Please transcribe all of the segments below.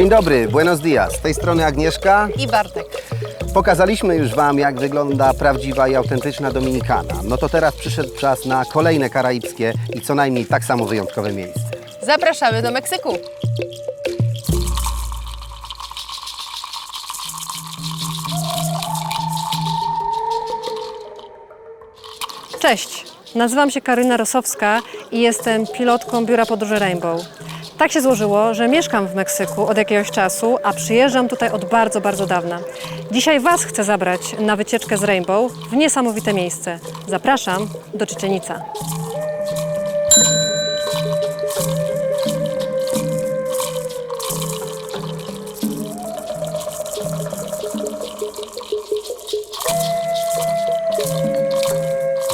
Dzień dobry, buenos dias. Z tej strony Agnieszka. I Bartek. Pokazaliśmy już Wam, jak wygląda prawdziwa i autentyczna Dominikana. No to teraz przyszedł czas na kolejne karaibskie i co najmniej tak samo wyjątkowe miejsce. Zapraszamy do Meksyku. Cześć, nazywam się Karyna Rosowska i jestem pilotką biura podróży Rainbow. Tak się złożyło, że mieszkam w Meksyku od jakiegoś czasu, a przyjeżdżam tutaj od bardzo, bardzo dawna. Dzisiaj Was chcę zabrać na wycieczkę z Rainbow w niesamowite miejsce. Zapraszam do Czyczenica.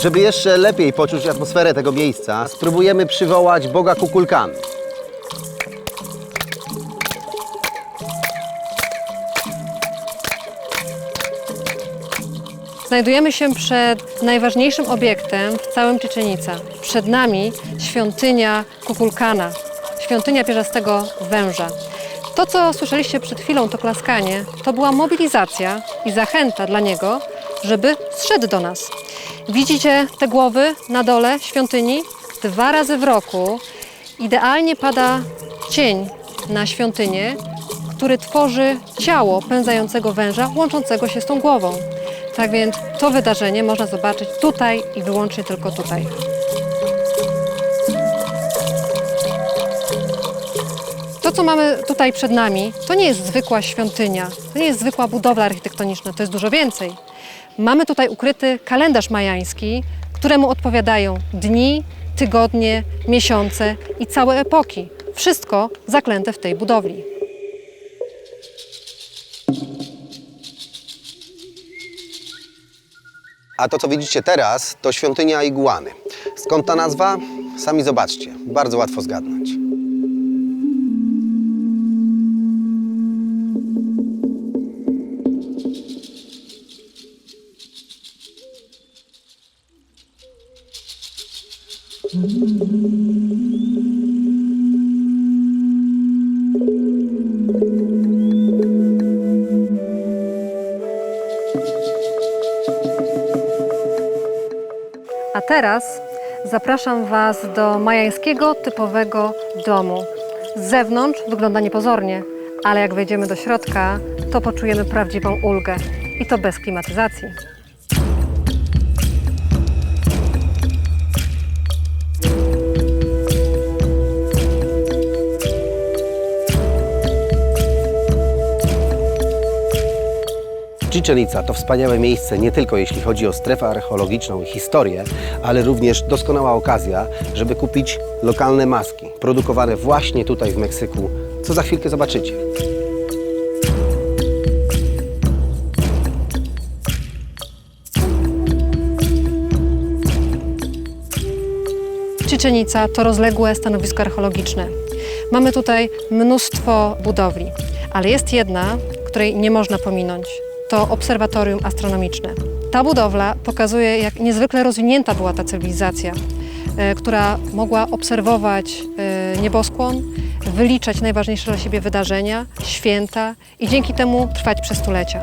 Żeby jeszcze lepiej poczuć atmosferę tego miejsca, spróbujemy przywołać Boga Kukulkan. Znajdujemy się przed najważniejszym obiektem w całym Czyczenica. Przed nami świątynia Kukulkana, świątynia pierzastego węża. To, co słyszeliście przed chwilą, to klaskanie, to była mobilizacja i zachęta dla niego, żeby zszedł do nas. Widzicie te głowy na dole świątyni? Dwa razy w roku idealnie pada cień na świątynię, który tworzy ciało pędzającego węża łączącego się z tą głową. Tak więc to wydarzenie można zobaczyć tutaj i wyłącznie tylko tutaj. To, co mamy tutaj przed nami, to nie jest zwykła świątynia, to nie jest zwykła budowla architektoniczna, to jest dużo więcej. Mamy tutaj ukryty kalendarz majański, któremu odpowiadają dni, tygodnie, miesiące i całe epoki. Wszystko zaklęte w tej budowli. A to, co widzicie teraz, to świątynia Iguany. Skąd ta nazwa? Sami zobaczcie. Bardzo łatwo zgadnąć. Teraz zapraszam Was do majańskiego typowego domu. Z zewnątrz wygląda niepozornie, ale jak wejdziemy do środka, to poczujemy prawdziwą ulgę. I to bez klimatyzacji. Chichen Itza to wspaniałe miejsce nie tylko jeśli chodzi o strefę archeologiczną i historię, ale również doskonała okazja, żeby kupić lokalne maski, produkowane właśnie tutaj w Meksyku, co za chwilkę zobaczycie. Czyczenica to rozległe stanowisko archeologiczne. Mamy tutaj mnóstwo budowli, ale jest jedna, której nie można pominąć. To obserwatorium astronomiczne. Ta budowla pokazuje, jak niezwykle rozwinięta była ta cywilizacja, e, która mogła obserwować e, nieboskłon, wyliczać najważniejsze dla siebie wydarzenia, święta i dzięki temu trwać przez stulecia.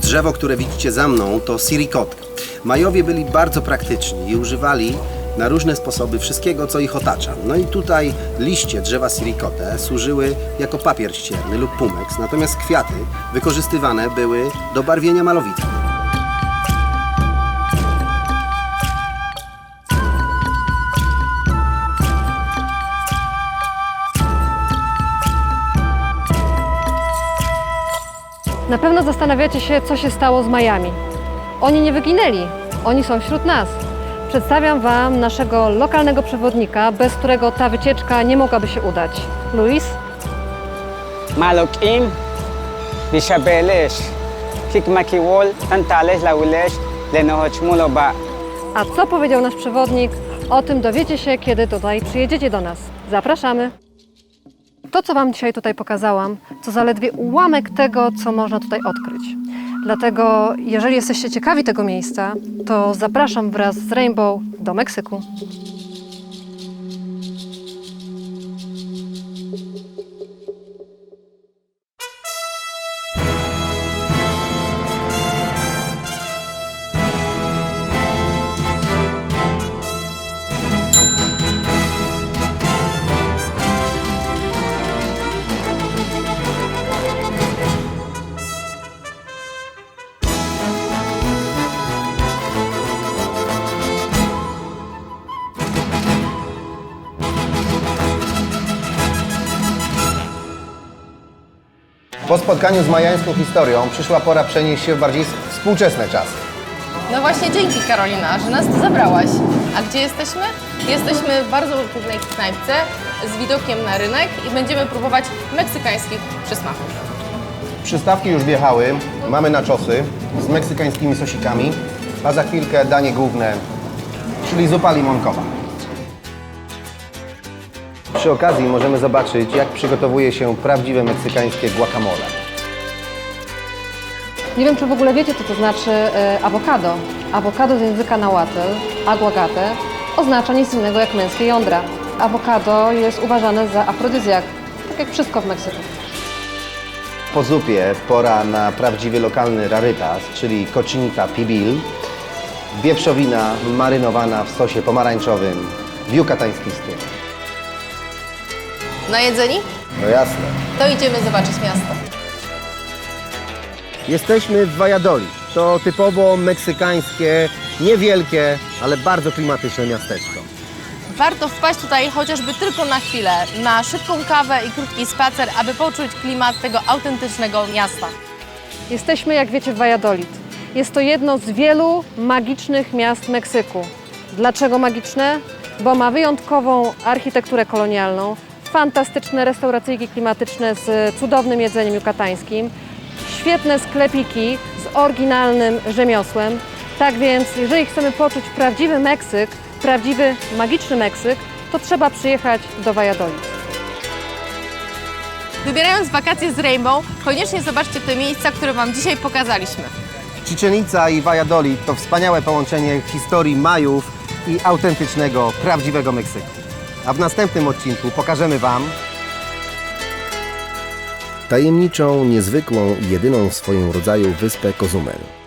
Drzewo, które widzicie za mną, to sirikot. Majowie byli bardzo praktyczni i używali na różne sposoby wszystkiego, co ich otacza. No i tutaj liście drzewa sirikote służyły jako papier ścierny lub pumeks, natomiast kwiaty wykorzystywane były do barwienia malowidła. Na pewno zastanawiacie się, co się stało z Majami. Oni nie wyginęli, oni są wśród nas. Przedstawiam Wam naszego lokalnego przewodnika, bez którego ta wycieczka nie mogłaby się udać. Luis? Malokim, Isabelles, Kikmakiwol, Tantales, Laulesh, Lenohochmuloba. A co powiedział nasz przewodnik? O tym dowiecie się, kiedy tutaj przyjedziecie do nas. Zapraszamy! To, co Wam dzisiaj tutaj pokazałam, to zaledwie ułamek tego, co można tutaj odkryć. Dlatego, jeżeli jesteście ciekawi tego miejsca, to zapraszam wraz z Rainbow do Meksyku. Po spotkaniu z majańską historią przyszła pora przenieść się w bardziej współczesne czasy. No właśnie dzięki Karolina, że nas tu zabrałaś. A gdzie jesteśmy? Jesteśmy w bardzo pięknej knajpce z widokiem na rynek i będziemy próbować meksykańskich przysmaków. Przystawki już wjechały, mamy naczosy z meksykańskimi sosikami, a za chwilkę danie główne, czyli zupa limonkowa. Przy okazji możemy zobaczyć, jak przygotowuje się prawdziwe meksykańskie guacamole. Nie wiem, czy w ogóle wiecie, co to znaczy e, awokado. Awokado z języka nahuatl, aguacate, oznacza nic innego jak męskie jądra. Awokado jest uważane za afrodyzjak, tak jak wszystko w Meksyku. Po zupie pora na prawdziwy lokalny rarytas, czyli cochinita pibil, wieprzowina marynowana w sosie pomarańczowym w jukatański styl. Najedzeni? No jasne. To idziemy zobaczyć miasto. Jesteśmy w Valladolid. To typowo meksykańskie, niewielkie, ale bardzo klimatyczne miasteczko. Warto wpaść tutaj chociażby tylko na chwilę, na szybką kawę i krótki spacer, aby poczuć klimat tego autentycznego miasta. Jesteśmy, jak wiecie, w Valladolid. Jest to jedno z wielu magicznych miast Meksyku. Dlaczego magiczne? Bo ma wyjątkową architekturę kolonialną, fantastyczne restauracyjki klimatyczne z cudownym jedzeniem jukatańskim, świetne sklepiki z oryginalnym rzemiosłem. Tak więc, jeżeli chcemy poczuć prawdziwy Meksyk, prawdziwy magiczny Meksyk, to trzeba przyjechać do Valladolid. Wybierając wakacje z Rainbow, koniecznie zobaczcie te miejsca, które Wam dzisiaj pokazaliśmy. Chichen Itza i Valladolid to wspaniałe połączenie historii Majów i autentycznego, prawdziwego Meksyku. A w następnym odcinku pokażemy Wam tajemniczą, niezwykłą i jedyną w swoim rodzaju wyspę Kozumel.